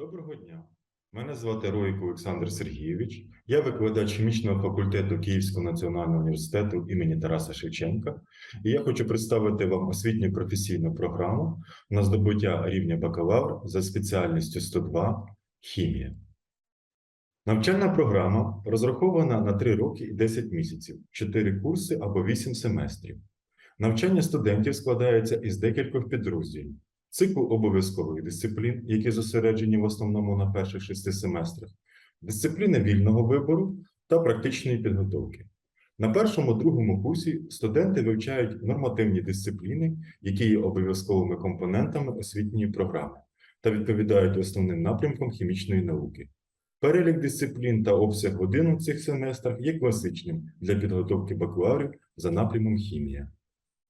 Доброго дня. Мене звати Роїк Олександр Сергійович. Я викладач хімічного факультету Київського національного університету імені Тараса Шевченка. І я хочу представити вам освітню професійну програму на здобуття рівня бакалавр за спеціальністю 102 хімія. Навчальна програма розрахована на 3 роки і 10 місяців, 4 курси або 8 семестрів. Навчання студентів складається із декількох підрозділів цикл обов'язкових дисциплін, які зосереджені в основному на перших шести семестрах, дисципліни вільного вибору та практичної підготовки. На першому другому курсі студенти вивчають нормативні дисципліни, які є обов'язковими компонентами освітньої програми та відповідають основним напрямкам хімічної науки. Перелік дисциплін та обсяг годин у цих семестрах є класичним для підготовки бакалаврів за напрямом хімія.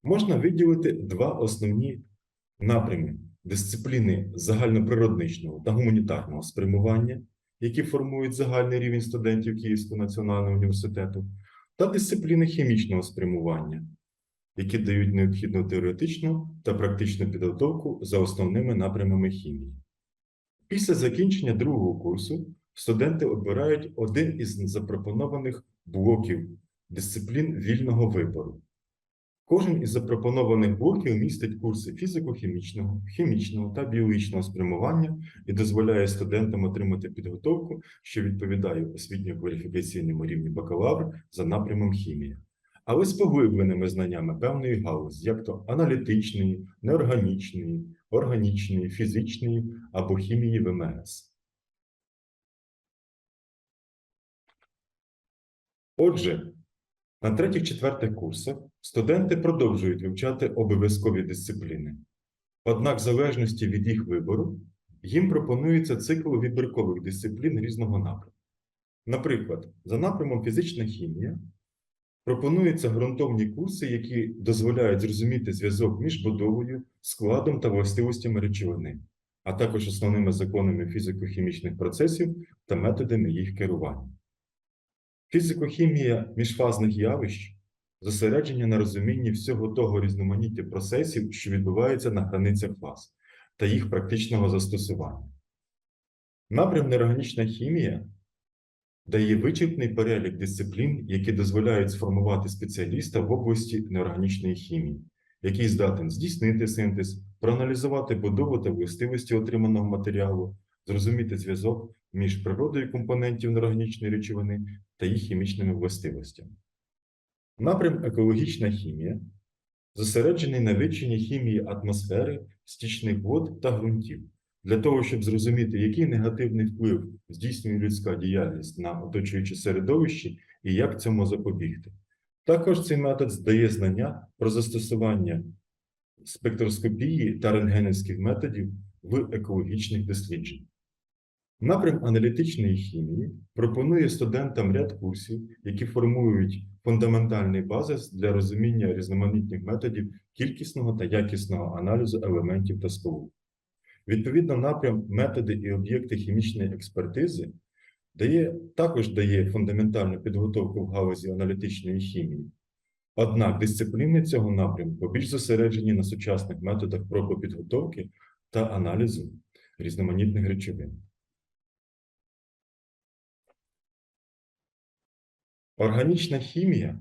Можна виділити два основні напрями дисципліни загальноприродничного та гуманітарного спрямування, які формують загальний рівень студентів Київського національного університету, та дисципліни хімічного спрямування, які дають необхідну теоретичну та практичну підготовку за основними напрямами хімії. Після закінчення другого курсу студенти обирають один із запропонованих блоків дисциплін вільного вибору. Кожен із запропонованих блоків містить курси фізико-хімічного, хімічного та біологічного спрямування і дозволяє студентам отримати підготовку, що відповідає освітньо-кваліфікаційному рівню бакалавр за напрямом хімія, але з поглибленими знаннями певної галузі, як то аналітичної, неорганічної, органічної, фізичної або хімії ВМС. Отже, на третіх-четвертих курсах студенти продовжують вивчати обов'язкові дисципліни. Однак, в залежності від їх вибору, їм пропонується цикл вибіркових дисциплін різного напрямку. Наприклад, за напрямом фізична хімія пропонуються ґрунтовні курси, які дозволяють зрозуміти зв'язок між будовою, складом та властивостями речовини, а також основними законами фізико-хімічних процесів та методами їх керування. Фізико-хімія міжфазних явищ зосередження на розумінні всього того різноманіття процесів, що відбуваються на границях фаз, та їх практичного застосування. Напрям неорганічна хімія дає вичерпний перелік дисциплін, які дозволяють сформувати спеціаліста в області неорганічної хімії, який здатен здійснити синтез, проаналізувати будову та властивості отриманого матеріалу, зрозуміти зв'язок між природою компонентів неорганічної речовини та їх хімічними властивостями. Напрям екологічна хімія зосереджений на вивченні хімії атмосфери, стічних вод та ґрунтів, для того, щоб зрозуміти, який негативний вплив здійснює людська діяльність на оточуюче середовище і як цьому запобігти. Також цей метод здає знання про застосування спектроскопії та рентгенівських методів в екологічних дослідженнях. Напрям аналітичної хімії пропонує студентам ряд курсів, які формують фундаментальний базис для розуміння різноманітних методів кількісного та якісного аналізу елементів та сполук. Відповідно, напрям методи і об'єкти хімічної експертизи дає, також дає фундаментальну підготовку в галузі аналітичної хімії. Однак дисципліни цього напрямку більш зосереджені на сучасних методах пробопідготовки та аналізу різноманітних речовин. Органічна хімія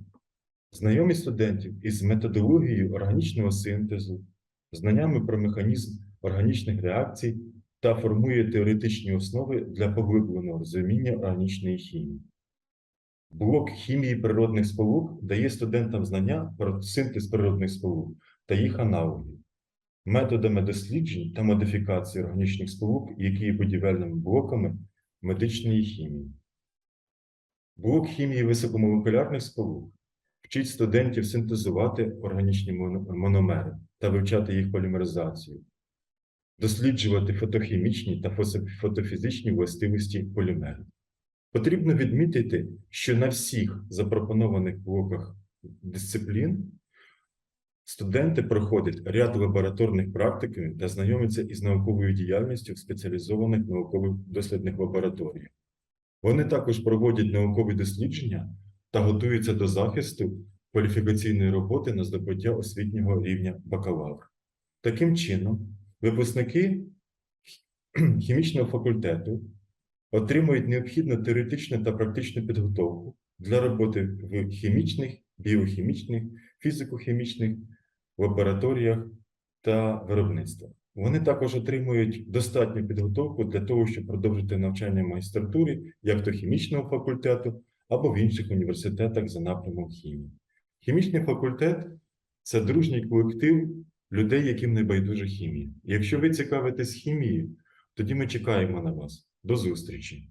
знайомі студентів із методологією органічного синтезу, знаннями про механізм органічних реакцій та формує теоретичні основи для поглибленого розуміння органічної хімії. Блок хімії природних сполук дає студентам знання про синтез природних сполук та їх аналогів, методами досліджень та модифікації органічних сполук, які є будівельними блоками медичної хімії. Блок хімії високомолекулярних сполук вчить студентів синтезувати органічні мономери та вивчати їх полімеризацію, досліджувати фотохімічні та фотофізичні властивості полімерів. Потрібно відмітити, що на всіх запропонованих блоках дисциплін студенти проходять ряд лабораторних практикумів та знайомляться із науковою діяльністю в спеціалізованих наукових дослідних лабораторіях. Вони також проводять наукові дослідження та готуються до захисту кваліфікаційної роботи на здобуття освітнього рівня бакалавр. Таким чином, випускники хімічного факультету отримують необхідну теоретичну та практичну підготовку для роботи в хімічних, біохімічних, фізико-хімічних лабораторіях та виробництвах. Вони також отримують достатню підготовку для того, щоб продовжити навчання в магістратурі, як то хімічного факультету або в інших університетах за напрямом хімії. Хімічний факультет це дружній колектив людей, яким не байдуже хімія. І Якщо ви цікавитесь хімією, тоді ми чекаємо на вас. До зустрічі!